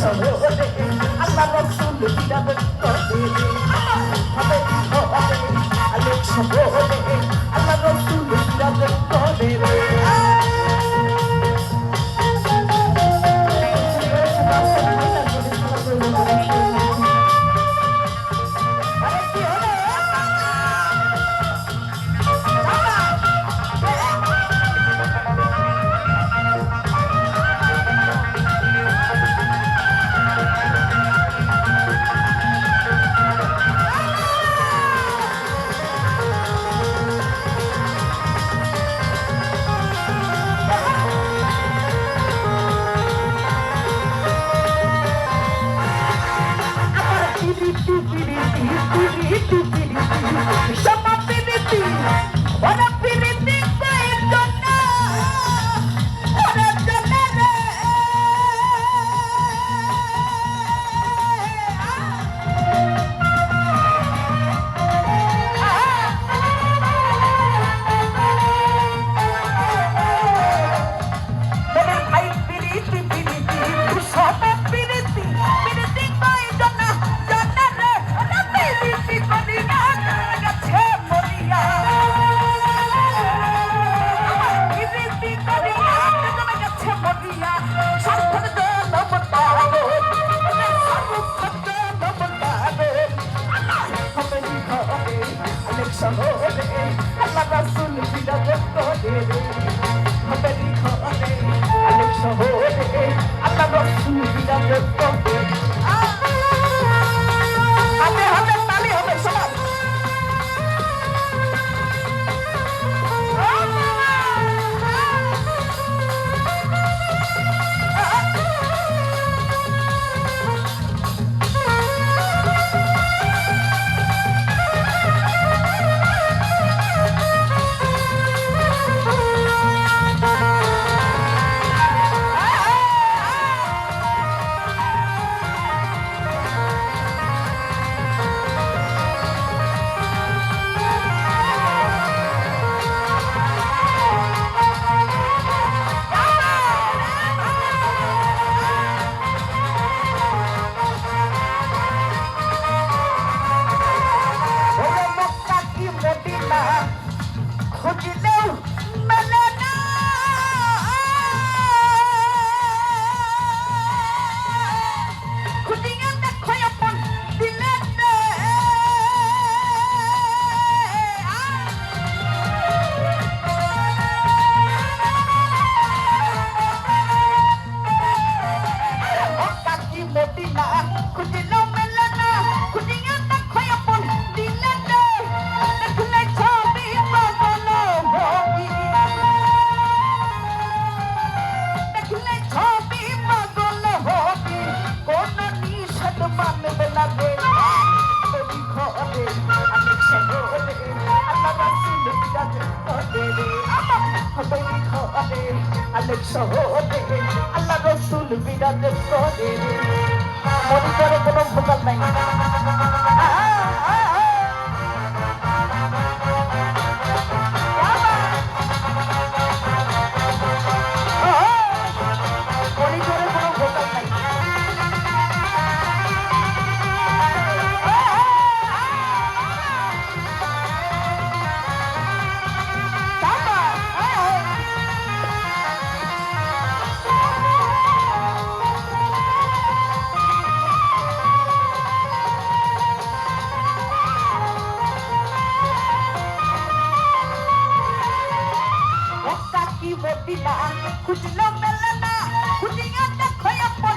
শহরে আল্লাহ Sabe, tu America, Alexa, Alexa, Alexa, Alexa, Alexa, Alexa, Alexa, I'm not Alexa, Alexa, Alexa, Alexa, Alexa, Alexa, Alexa, Alexa, Alexa, Alexa, ঘরে অনেক শহরে আল্লাহ রসুল বিরাজ করে মনে করে কোনো ভোকাল নাই। কি মদিনা খুঁজলো মেলে না খুঁজিয়ে দেখো আপন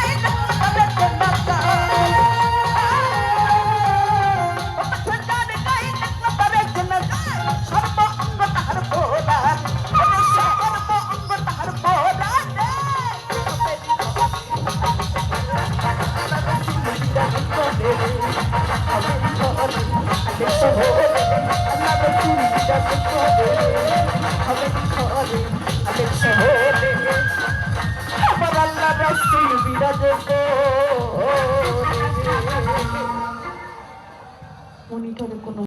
বিরাজ